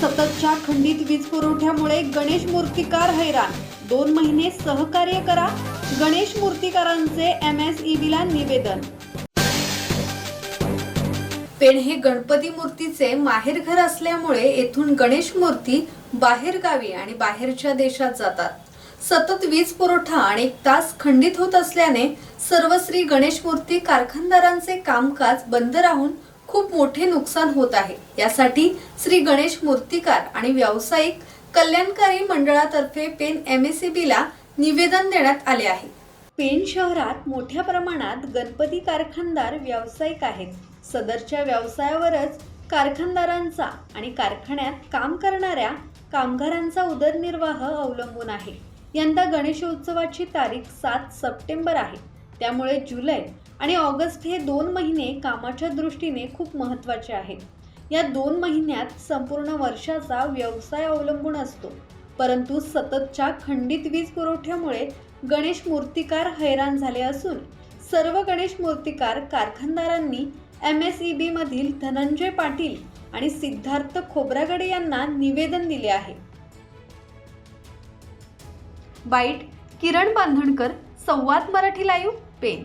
सततच्या खंडित वीज पुरवठ्यामुळे गणेश मूर्तिकार हैराण. दोन महिने सहकार्य करा गणेश मूर्तिकारांचे एम एस ला निवेदन. पेण हे गणपती मूर्तीचे माहेरघर असल्यामुळे येथून गणेश मूर्ती बाहेरगावी आणि बाहेरच्या देशात जातात. सतत वीज पुरवठा अनेक तास खंडित होत असल्याने सर्व श्री गणेश मूर्ती कारखानदारांचे कामकाज बंद राहून खूप मोठे नुकसान होत आहे. यासाठी श्री गणेश मूर्तिकार आणि व्यावसायिक कल्याणकारी मंडळातर्फे पेन एम एस सी बीला निवेदन देण्यात आले आहे. पेण शहरात मोठ्या प्रमाणात गणपती कारखानदार व्यावसायिक आहेत. सदरच्या व्यवसायावरच कारखानदारांचा आणि कारखान्यात काम करणाऱ्या कामगारांचा उदरनिर्वाह अवलंबून आहे. यंदा गणेशोत्सवाची तारीख सात सप्टेंबर आहे. त्यामुळे जुलै आणि ऑगस्ट हे दोन महिने कामाच्या दृष्टीने खूप महत्त्वाचे आहेत. या दोन महिन्यात संपूर्ण वर्षाचा व्यवसाय अवलंबून असतो. परंतु सततच्या खंडित वीज पुरवठ्यामुळे गणेश मूर्तिकार हैराण झाले असून सर्व गणेश मूर्तिकार कारखानदारांनी एम एस ई बीमधील धनंजय पाटील आणि सिद्धार्थ खोब्रागडे यांना निवेदन दिले आहे. Byte Kiran Bandhankar Samvad Marathi live pen.